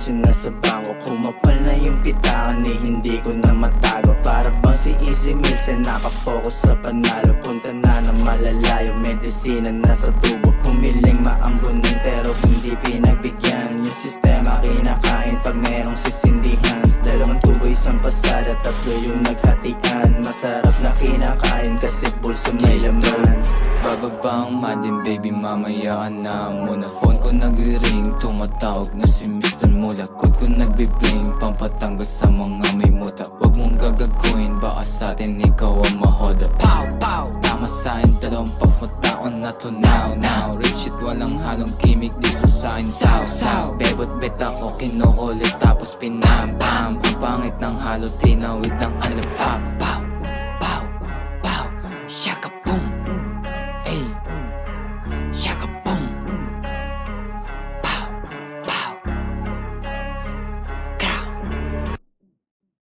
pansin na sa bangko Kumapal na yung pitaan eh, hindi ko na matago. Para bang si Easy Mix ay nakapokus sa panalo. Punta na na malalayo, medisina na sa tubo. Humiling maambunin pero hindi pinagbigyan. Yung sistema kinakain pag merong sisindihan. Dalawang tubo isang pasada Tatlo yung naghatian. Masarap na kinakain kasi pulso may laman. Bababa ang madin baby mamaya na. Muna Phone ko nagre-ring Tumatawag na si Mr. Mula. Code ko nagbe-bling Pampatanggas sa mga Dalawang pafataon na to now now. Rich shit walang halong kimik Dito sa akin. Saw saw. Bebot bet ako kinukulit Tapos pinam pam. Ang pangit ng halo Tinawid ng ano